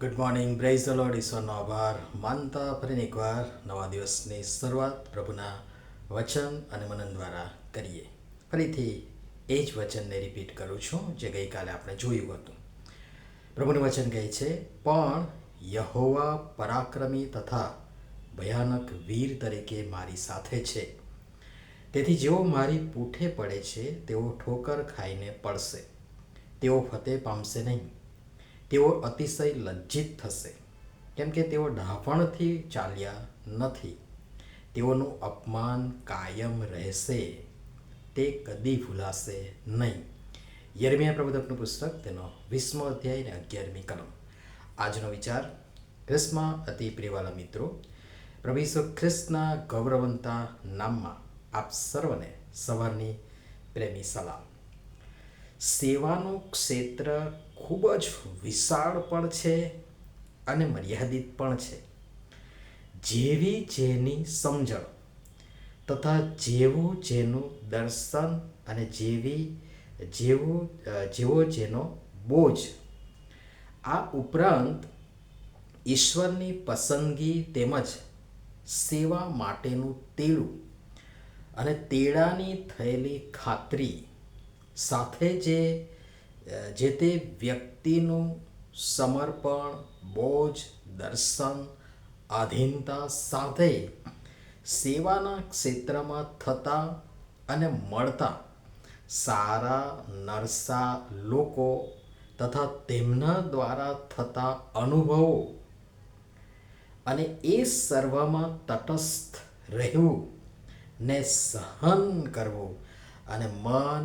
Good morning praise the lord ઈશ્વરનો આભાર માનતા ફરીને એકવાર નવા દિવસની શરૂઆત પ્રભુના વચન અને મનન દ્વારા કરીએ ફરીથી એ જ વચનને રિપીટ કરું છું જે ગઈકાલે આપણે જોયું હતું પ્રભુનું વચન કહે છે પણ યહોવા પરાક્રમી તથા ભયાનક વીર તરીકે મારી સાથે છે તેથી જેઓ મારી પૂઠે પડે છે, તેઓ ઠોકર ખાઈને પડશે। તેઓ ફતે પામશે નહીં। તેઓ અતિશય લજ્જિત થશે. કેમ કે તેઓ ડહાપણથી ચાલ્યા નથી. તેઓનું અપમાન કાયમ રહેશે. તે કદી ભૂલાશે નહીં. યરમિયા પ્રબોધકનું પુસ્તક, તેનો વીસમો અધ્યાય અને અગિયારમી કલમ. આજનો વિચાર ખ્રિસ્તમાં અતિ પ્રિયવાલા મિત્રો, પ્રભુ ખ્રિસ્તના ગૌરવંતા નામમાં આપ સર્વને સવારની પ્રેમી સલામ. સેવાનું ક્ષેત્ર ખૂબ જ વિશાળ પણ છે અને મર્યાદિત પણ છે. જેવી જેની સમજણ તથા જેવું જેનું દર્શન અને જેવી જેવું જેવો જેનો બોજ. આ ઉપરાંત ઈશ્વરની પસંદગી તેમજ સેવા માટેનું તેડું અને તેડાની થયેલી ખાતરી સાથે જે જે તે વ્યક્તિનું સમર્પણ, બોજ, દર્શન, આધીનતા સાથે સેવાના ક્ષેત્રમાં થતા અને મળતા સારા, નરસા લોકો તથા તેમના દ્વારા થતા અનુભવો અને એ સર્વમાં તટસ્થ રહેવું ને સહન કરવું અને મન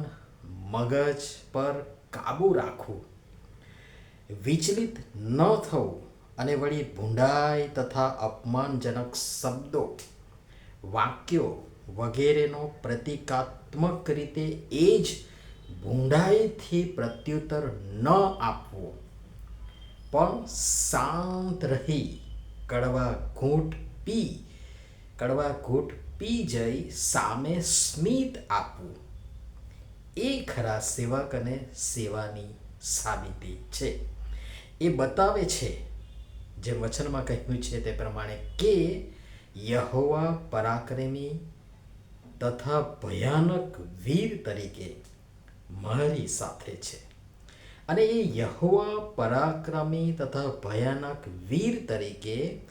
મગજ પર કાબૂ રાખવું. વિચલિત ન થવું અને વળી ભૂંડાઈ તથા અપમાનજનક શબ્દો, વાક્યો વગેરેનો પ્રતિકાત્મક રીતે એ જ ભૂંડાઈથી પ્રત્યુત્તર ન આપવો. પણ શાંત રહી કડવા ઘૂંટ પી, કડવા ઘૂંટ પી જઈ સામે સ્મિત આપવું. એ ખરા સેવક અને સેવાની સાબિતી છે. એ બતાવે છે જે વચનમાં કહ્યું છે તે પ્રમાણે, કે યહોવા પરાક્રમી તથા ભયાનક વીર તરીકે મારી સાથે છે. અને એ યહોવા પરાક્રમી તથા ભયાનક વીર તરીકે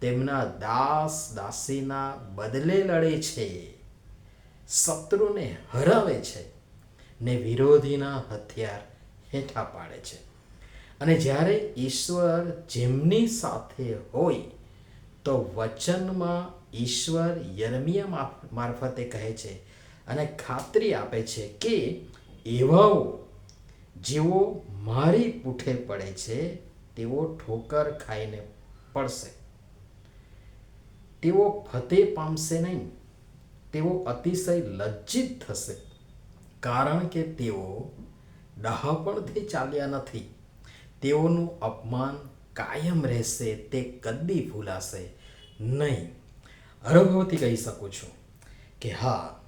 તેમના દાસ દાસીના બદલે લડે છે. શત્રુને હરાવે છે. ને વિરોધીના હથિયાર હેઠા પાડે છે. અને જ્યારે ઈશ્વર જેમની સાથે હોય, તો વચનમાં ઈશ્વર યરમિયા મારફતે કહે છે અને ખાતરી આપે છે કે એવાઓ જેઓ મારી પૂઠે પડે છે, તેઓ ઠોકર ખાઈને પડશે. તેઓ ફતે પામશે નહીં. તેઓ અતિશય લજ્જિત થશે. કારણ કે તેઓ ડહાપણથી ચાલ્યા નથી. તેઓનું અપમાન કાયમ રહેશે, તે કદી ભૂલાશે નહીં. અનુભવથી કહી શકું છું કે હા,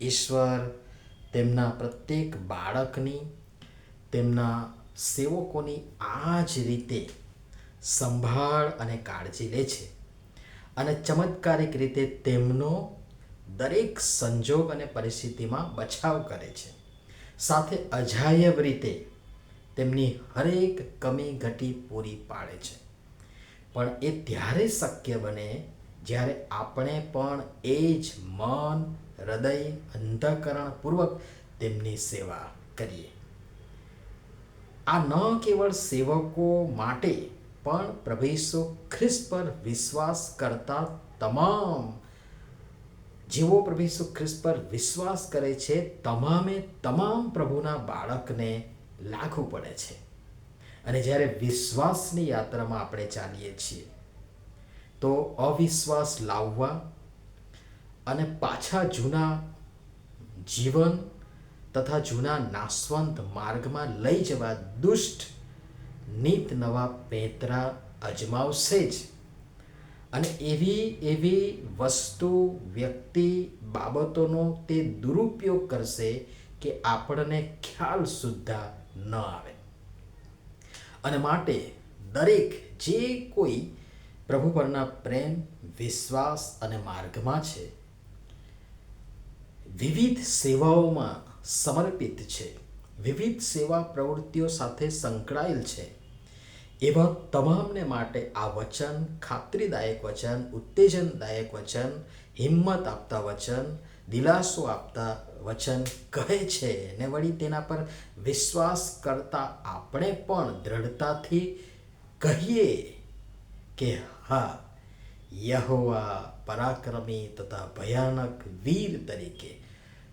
ઈશ્વર તેમના પ્રત્યેક બાળકની, તેમના સેવકોની આ જ રીતે સંભાળ અને કાળજી લે છે. અને ચમત્કારિક રીતે તેમનો દરેક સંજોગ અને પરિસ્થિતિમાં બચાવ કરે છે. સાથે અજાયબ રીતે તેમની હરેક કમી ઘટી પૂરી પાડે છે. પણ એ ત્યારે શક્ય બને જ્યારે આપણે પણ એ જ મન, હૃદય, અંતઃકરણપૂર્વક તેમની સેવા કરીએ. આ ન કેવળ સેવકો માટે પણ પ્રભુ ઈસુ ખ્રિસ્ત પર વિશ્વાસ કરતા તમામ જેઓ પ્રભુ ઈસુ ખ્રિસ્ત પર વિશ્વાસ કરે છે, તમામે તમામ પ્રભુના બાળકને લાગુ પડે છે. અને જ્યારે વિશ્વાસની યાત્રામાં આપણે ચાલીએ છીએ, તો અવિશ્વાસ લાવવા અને પાછા જૂના જીવન તથા જૂના નાશવંત માર્ગમાં લઈ જવા દુષ્ટ, નીત નવા પેતરા અજમાવશે જ. અને એવી એવી વસ્તુ, વ્યક્તિ, બાબતોનો તે દુરુપયોગ કરશે કે આપણને ખ્યાલ સુદ્ધા ન આવે. અને માટે દરેક જે કોઈ પ્રભુ પરના પ્રેમ, વિશ્વાસ અને માર્ગમાં છે, વિવિધ સેવાઓમાં સમર્પિત છે, વિવિધ સેવા પ્રવૃત્તિઓ સાથે સંકળાયેલ છે એવા તમામને માટે આ વચન, ખાતરીદાયક વચન, ઉત્તેજનદાયક વચન, હિંમત આપતા વચન, દિલાસો આપતા વચન કહે છે ને વળી તેના પર વિશ્વાસ કરતા આપણે પણ દ્રઢતાથી કહીએ કે હા, યહોવા પરાક્રમી તથા ભયાનક વીર તરીકે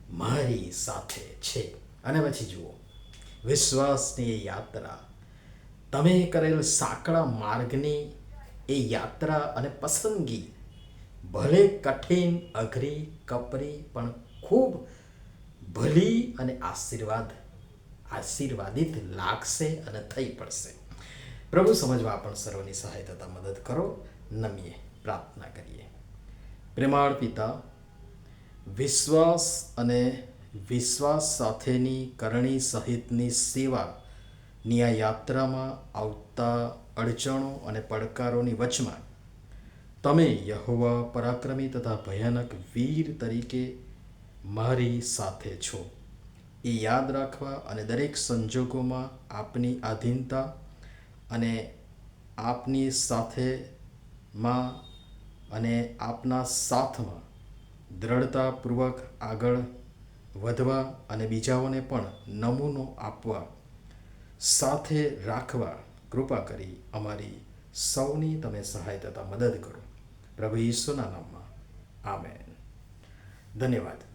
મારી સાથે છે. અને પછી જુઓ, વિશ્વાસની યાત્રા તમે કરેલ સાંકડા માર્ગની એ યાત્રા અને પસંદગી ભલે કઠિન, અઘરી, કપરી, પણ ખૂબ ભલી અને આશીર્વાદ, આશીર્વાદિત લાગશે અને થઈ પડશે. પ્રભુ સમજવા પણ સર્વની સહાય થતા મદદ કરો, નમીએ પ્રાર્થના કરીએ. પ્રેમાળ પિતા, વિશ્વાસ અને વિશ્વાસ સાથેની કરણી સહિતની સેવાની આ યાત્રામાં આવતા અડચણો અને પડકારોની વચમાં તમે યહોવા પરાક્રમી તથા ભયાનક વીર તરીકે મારી સાથે છો. એ યાદ રાખવા અને દરેક સંજોગોમાં આપની આધીનતા અને આપની સાથેમાં અને આપના સાથમાં દ્રઢતાપૂર્વક આગળ વધવા અને બીજાઓને પણ નમૂનો આપવા સાથે રાખવા કૃપા કરી અમારી સૌની તમે સહાય તથા મદદ કરો. પ્રભુ ઈસુના નામમાં. આમેન. ધન્યવાદ.